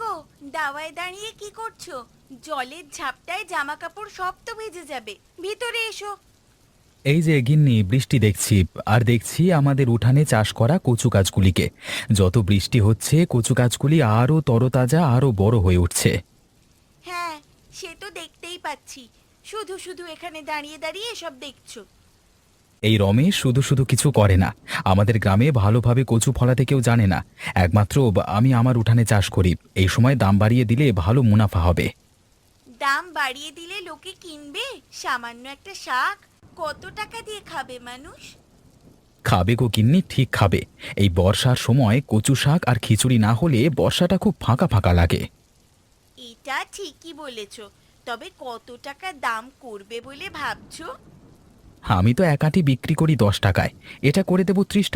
গো দাওয়ায় দাঁড়িয়ে কি করছ? জলের ঝাপটায় জামা কাপড় সব তো ভেজে যাবে। ভিতরে এসো। এই যে গিন্নি বৃষ্টি দেখছি আর দেখছি আমাদের উঠানে চাষ করা কচু গাছগুলিকে। যত বৃষ্টি হচ্ছে কচু গাছগুলি আরও তরতাজা আরও বড় হয়ে উঠছে। হ্যাঁ সে তো দেখতেই পাচ্ছি। শুধু শুধু এখানে দাঁড়িয়ে দাঁড়িয়ে এসব দেখছ। এই রমেশ শুধু শুধু কিছু করে না। আমাদের গ্রামে ভালোভাবে কচু ফলাতে কেউ জানে না। একমাত্র আমি আমার উঠানে চাষ করি। এই সময় দাম বাড়িয়ে দিলে ভালো মুনাফা হবে। দাম বাড়িয়ে দিলে লোকে কিনবে? সামান্য একটা শাক কত টাকা দিয়ে খাবে মানুষ? খাবে গো কিন্নি ঠিক খাবে। এই বর্ষার সময় কচু শাক আর খিচুড়ি না হলে বর্ষাটা খুব ফাঁকা ফাঁকা লাগে। এটা ঠিকই বলেছ। তবে কত টাকা দাম করবে বলে ভাবছ? আমি তো একাটি বিক্রি করি দশ টাকায়। এটা করে দেবো ত্রিশ টাকা।